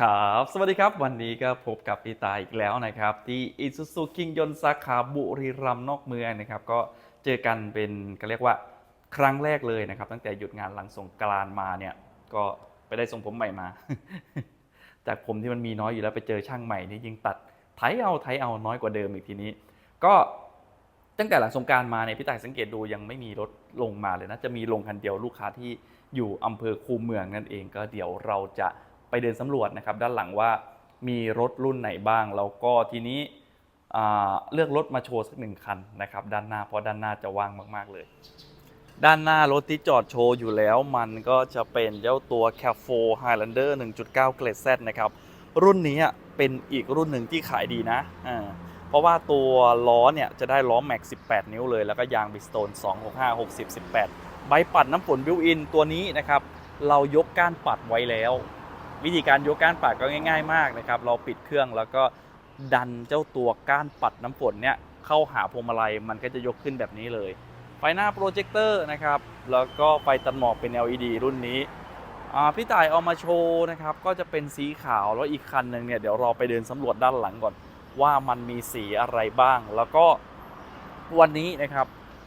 ครับ สวัสดีครับ วันนี้ก็พบกับพี่ตายอีกแล้วนะครับ ที่อิซูซูคิงยนสาขาบุรีรัมย์นอกเมืองนะครับ ก็เจอกันเป็นก็เรียกว่าครั้งแรกเลยนะครับ ตั้งแต่หยุดงานหลังสงกรานต์มาเนี่ย ก็ไปได้ทรงผมใหม่มา จากผมที่มันมีน้อยอยู่แล้วไปเจอช่างใหม่นี่ยิงตัดไถเอาไถเอาน้อยกว่าเดิมอีกทีนี้ ก็ตั้งแต่หลังสงกรารมาเนี่ยพี่ต่ายสังเกตดูยังไม่มีรถลงมาเลยนะจะมีลงคันเดียวลูกค้าที่อยู่อำเภอคูเมืองนั่นเองก็เดี๋ยวเราจะ ไปเดินสำรวจนะครับด้านหลังว่ามีรถรุ่นไหนบ้าง แล้วก็ทีนี้เลือกรถมาโชว์สักหนึ่งคันนะครับด้านหน้าเพราะด้านหน้าจะว่างมาก ๆ เลย ด้านหน้ารถที่จอดโชว์อยู่แล้วมันก็จะเป็นเจ้าตัว c a f 4 Highlander 1.9 เกรด Z นะครับรุ่นนี้เป็นอีกรุ่นหนึ่งที่ขายดีนะเพราะว่าตัวล้อเนี่ยจะได้ล้อแม็ก 18 นิ้วเลย แล้วก็ยางบิสโตน 265 60 18 ใบปัดน้ำฝนบิวอินตัวนี้นะครับเรายกก้านปัดไว้แล้ว วิธีการยกก้านปัดก็ง่าย ๆ มากนะครับ เราปิดเครื่องแล้วก็ดันเจ้าตัวก้านปัดน้ำฝนเนี่ยเข้าหาพวงมาลัยมันก็จะยกขึ้นแบบนี้เลย ไฟหน้าโปรเจคเตอร์นะครับ แล้วก็ไฟตัดหมอกเป็น LED รุ่นนี้พี่ต่ายเอามาโชว์นะครับก็จะเป็นสีขาวแล้วอีกคันหนึ่งเนี่ยเดี๋ยวเราไปเดินสำรวจด้านหลังก่อน ว่ามันมีสีอะไรบ้าง แล้วก็วันนี้นะครับ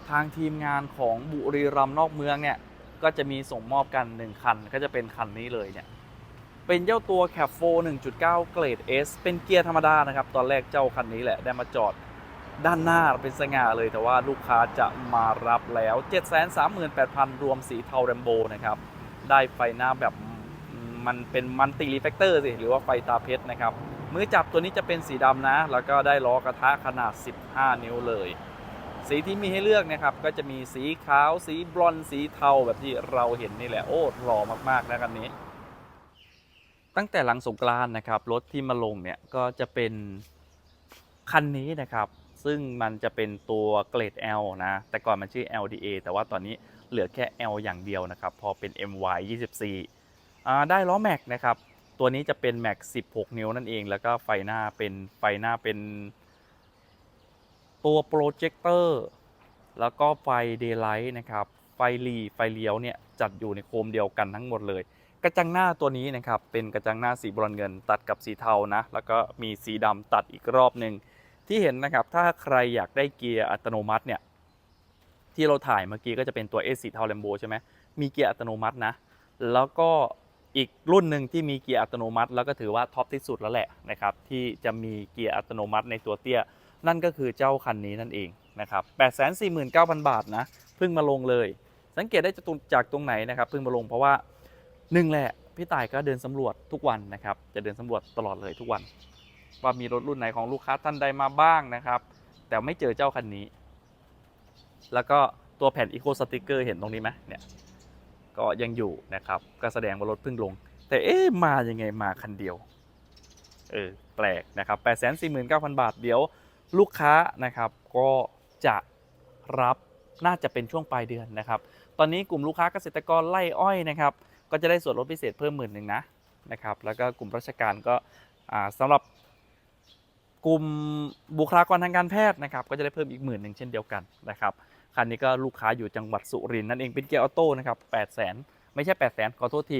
ทางทีมงานของบุรีรัมย์นอกเมืองเนี่ยก็จะมีส่งมอบกัน 1 คันก็จะเป็นคันนี้เลยเนี่ย เป็นเจ้าตัว c a p 4 1.9 เกรด S เป็นเกียร์ธรรมดานะครับ ตอนแรกเจ้าคันนี้แหละได้มาจอดด้านหน้าเป็นสง่าเลยแต่ว่าลูกค้าจะมารับแล้ว 738,000 รวมสีเทาแรมโบนะครับ ได้ไฟหน้าแบบมันเป็นมันติรีเฟกเตอร์สิ หรือว่าไฟตาเพชรนะครับ มือจับตัวนี้จะเป็นสีดำนะ แล้วก็ได้ล้อกระทะขนาด 15 นิ้วเลย สีที่มีให้เลือกนะครับ ก็จะมีสีขาว สีบรอนซ์สีเทาแบบที่เราเห็นนี่แหละ โอ้หล่อมากๆนะคันนี้ ตั้งแต่หลังสงกรานนะครับรถที่มาลงเนี่ยก็จะเป็นคันนี้นะครับ ซึ่งมันจะเป็นตัวเกรด L นะ แต่ก่อนมันชื่อ LDA แต่ว่าตอนนี้เหลือแค่ L อย่างเดียวนะครับ พอเป็น MY 24อ่าได้ล้อแม็กนะครับ ตัวนี้จะเป็นแม็ก16 นิ้วนั่นเอง แล้วก็ไฟหน้าเป็นไฟหน้าเป็น ตัวโปรเจคเตอร์แล้วก็ไฟเดย์ไลท์นะครับ ไฟหลีไฟเลี้ยวเนี่ยจัดอยู่ในโคมเดียวกันทั้งหมดเลย ระจังหน้าตัวนี้นะครับเป็นกระจังหน้าสีบรอนเงิน ตัดกับสีเทานะแล้วก็มีสีดำตัดอีกรอบหนึ่งที่เห็นนะครับถ้าใครอยากได้เกียร์อัตโนมัติเนี่ยที่เราถ่ายเมื่อกี้ก็จะเป็นตัว S สีเทาแลมโบใช่ไหมมีเกียร์อัตโนมัตินะ แล้วก็อีกรุ่นหนึ่งที่มีเกียร์อัตโนมัติ แล้วก็ถือว่าท็อปที่สุดแล้วแหละนะครับที่จะมีเกียร์อัตโนมัติในตัวเตี้ย นั่นก็คือเจ้าคันนี้นั่นเองนะครับ849,000 บาทนะเพิ่งมาลงเลย สังเกตได้จากตรงจากตรงไหนนะครับเพิ่งมาลงเพราะว่า หนึ่งแหละพี่ต่ายก็เดินสำรวจทุกวันนะครับ จะเดินสำรวจตลอดเลยทุกวัน ว่ามีรถรุ่นไหนของลูกค้าท่านใดมาบ้างนะครับ แต่ไม่เจอเจ้าคันนี้ แล้วก็ตัวแผ่นอีโคสติกเกอร์เห็นตรงนี้ไหมเนี่ยก็ยังอยู่นะครับก็แสดงว่ารถเพิ่งลง แต่เอ๊ะมายังไงมาคันเดียวเออแปลกนะครับ849,000 บาทเดี๋ยวลูกค้านะครับก็จะรับน่าจะเป็นช่วงปลายเดือนนะครับ ตอนนี้กลุ่มลูกค้าเกษตรกรไล่อ้อยนะครับ ก็จะได้ส่วนลดพิเศษเพิ่มหมื่นหนึ่งนะนะครับ แล้วก็กลุ่มราชการก็อ่าสำหรับกลุ่มบุคลากรทางการแพทย์นะครับ ก็จะได้เพิ่มอีกหมื่นหนึ่งเช่นเดียวกันนะครับคันนี้ก็ลูกค้าอยู่จังหวัดสุรินทร์นั่นเองเป็นเกียร์ออโต้นะครับ8 0 0 0 0ไม่ใช่8 0 0 0 0 0ขอโทษที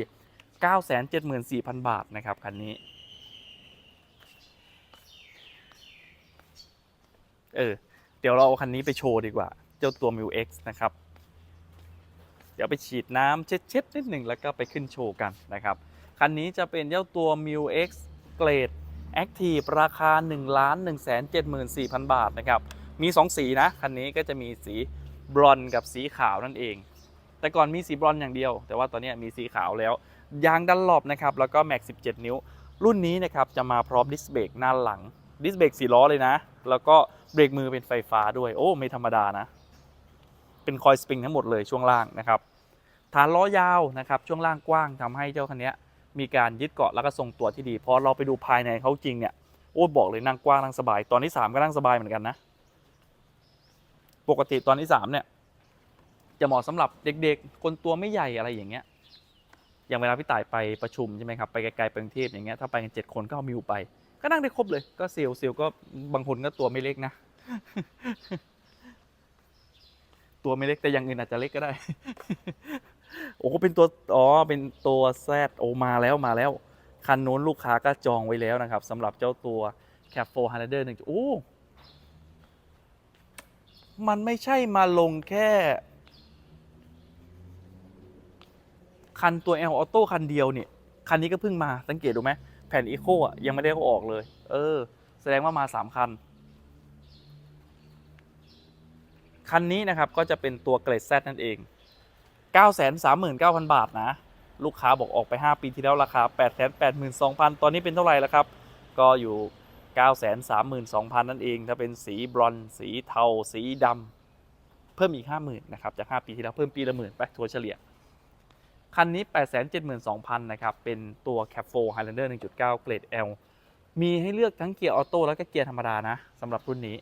9 7 4 0 0 0บาทนะครับคันนี้เออเดี๋ยวเราเอาคันนี้ไปโชว์ดีกว่า เจ้าตัว m ิว X นะครับ เดี๋ยวไปฉีดน้ำเช็ดๆนิดหนึ่งแล้วก็ไปขึ้นโชว์กันนะครับ คันนี้จะเป็นเจ้าตัว m ิว X เกรด Active ราคา 1 1 7 4 0 0 0 บาทนะครับ มี 2 สีนะ คันนี้ก็จะมีสีบรอนซ์กับสีขาวนั่นเอง แต่ก่อนมีสีบรอนซ์อย่างเดียว แต่ว่าตอนนี้มีสีขาวแล้ว ยางดันหลบนะครับ แล้วก็แม็ก17 นิ้ว รุ่นนี้นะครับจะมาพร้อมดิสเบรกหน้าหลัง ดิสเบรกสีล้อเลยนะ แล้วก็เบรกมือเป็นไฟฟ้าด้วย โอ้ ไม่ธรรมดานะ เป็นคอยสปริงทั้งหมดเลยช่วงล่างนะครับฐานล้อยาวนะครับช่วงล่างกว้างทำให้เจ้าคันนี้มีการยึดเกาะแล้วก็ทรงตัวที่ดีพอเราไปดูภายในเขาจริงเนี่ยโอ้บอกเลยนั่งกว้างนั่งสบาย ตอนที่ 3 ก็นั่งสบายเหมือนกันนะ ปกติตอนที่ 3 เนี่ย จะเหมาะสำหรับเด็กๆ คนตัวไม่ใหญ่อะไรอย่างเงี้ยอย่างเวลาพี่ต่ายไปประชุมใช่ไหมครับไปไกลๆไปกรุงเทพอย่างเงี้ยถ้าไปกันเจ็ดคนก็เอามิวไป ก็นั่งได้ครบเลย ก็เซลเซลก็บางคนก็ตัวไม่เล็กนะ ตัวไม่เล็กแต่อย่างอื่นอาจจะเล็กก็ได้ โอ้เป็นตัวอ๋อเป็นตัวแซดโอมาแล้วมาแล้ว คันนู้นลูกค้าก็จองไว้แล้วนะครับสำหรับเจ้าตัว Cap 4 Highlander 1โอ้มันไม่ใช่มาลงแค่ คันตัว L Auto คันเดียวเนี่ย คันนี้ก็เพิ่งมาสังเกตดูไหมแผ่น Eco อะยังไม่ได้เอาออกเลย เออ แสดงว่ามา 3 คัน คันนี้นะครับก็จะเป็นตัวเกรด Z นั่นเอง 939,000 บาทนะ ลูกค้าบอกออกไป 5 ปีที่แล้วราคา 882,000 ตอนนี้เป็นเท่าไหร่แล้วครับ ก็อยู่ 932,000 นั่นเอง ถ้าเป็นสีบรอนซ์สีเทา สีดำเพิ่มอีก 50,000นะครับ จาก 5 ปีที่แล้วเพิ่มปีละหมื่นไปทัวเฉลี่ย คันนี้ 872,000นะครับ เป็นตัว Cap 4 Highlander 1.9 เกรด L มีให้เลือกทั้งเกียร์ออโต้แล้วก็เกียร์ธรรมดานะสำหรับรุ่นนี้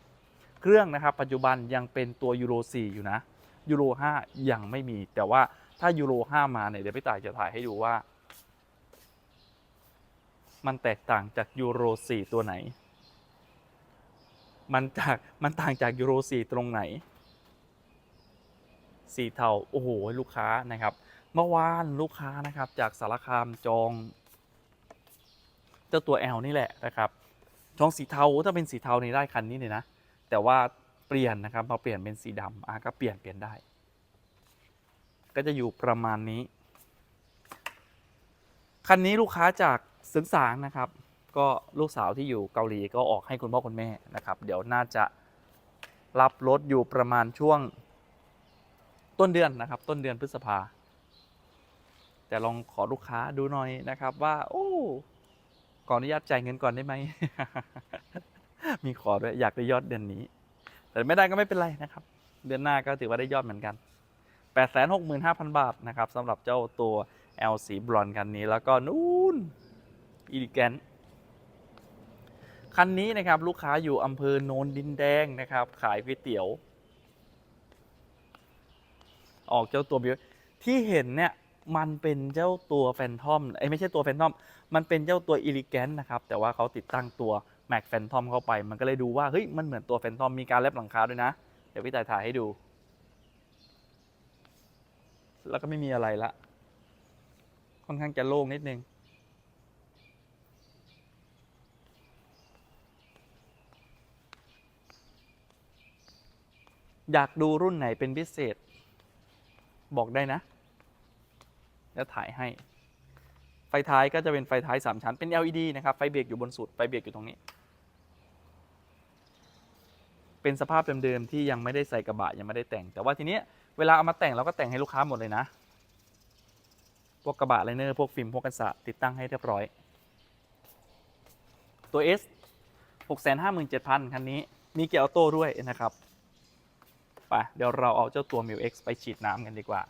เครื่องนะครับ ปัจจุบันยังเป็นตัวยูโร4อยู่นะยูโร5ยังไม่มี แต่ว่าถ้ายูโร5มาเนี่ยเดี๋ยวพี่ต่ายจะถ่ายให้ดูว่า มันแตกต่างจากยูโร4ตัวไหน มันจากมันต่างจากยูโร4ตรงไหนสีเทาโอ้โหลูกค้านะครับ เมื่อวานลูกค้านะครับ จากสารคามจอง เจ้าตัว L นี่แหละนะครับจองสีเทาถ้าเป็นสีเทานี่ได้คันนี้เลยนะ แต่ว่าเปลี่ยนนะครับมาเปลี่ยนเป็นสีดำอะก็เปลี่ยนเปลี่ยนได้ ก็จะอยู่ประมาณนี้ คันนี้ลูกค้าจากสึงสางนะครับ ก็ลูกสาวที่อยู่เกาหลีก็ออกให้คุณพ่อคุณแม่นะครับ เดี๋ยวน่าจะรับรถอยู่ประมาณช่วงต้นเดือนนะครับ ต้นเดือนพฤษภา แต่ลองขอลูกค้าดูหน่อยนะครับว่า โอ้ขออนุญาตจ่ายเงินก่อนได้ไหม มีขอด้วยอยากได้ยอดเดือนนี้ แต่ไม่ได้ก็ไม่เป็นไรนะครับ เดือนหน้าก็ถือว่าได้ยอดเหมือนกัน865,000 บาทนะครับสำหรับเจ้าตัว L สีบรอนคันนี้แล้วก็นู่นอีลิแกนคันนี้นะครับลูกค้าอยู่อำเภอโนนดินแดงนะครับ ขายก๋วยเตี๋ยว ออกเจ้าตัวบิวที่เห็นเนี่ยมันเป็นเจ้าตัวแฟนทอมไอ้ยไม่ใช่ตัวแฟนทอม มันเป็นเจ้าตัวอิลิแกนนะครับ แต่ว่าเขาติดตั้งตัว Mac Phantom เข้าไป มันก็เลยดูว่าเฮ้ยมันเหมือนตัว Phantom มีการแลบหลังคาด้วยนะ เดี๋ยวพี่ตายถ่ายให้ดู แล้วก็ไม่มีอะไรละ ค่อนข้างจะโล่งนิดนึง อยากดูรุ่นไหนเป็นพิเศษ บอกได้นะ แล้วถ่ายให้ ฟท้ายก็จะเป็นไฟท้าย 3 ชั้น เป็น LED นะครับ ไฟเบรกอยู่บนสุด ไฟเบรกอยู่ตรงนี้ เป็นสภาพเดิมๆที่ยังไม่ได้ใส่กระบะยังไม่ได้แต่ง แต่ว่าทีนี้เวลาเอามาแต่งเราก็แต่งให้ลูกค้าหมดเลยนะ พวกกระบะไลเนอร์พวกฟิล์มพวกกันสะติดตั้งให้เรียบร้อย ตัว S 657,000 คันนี้ มีเกียร์ออโต้ด้วยนะครับ ไป เดี๋ยวเราเอาเจ้าตัว m ิ X ไปฉีดน้ำกันดีกว่า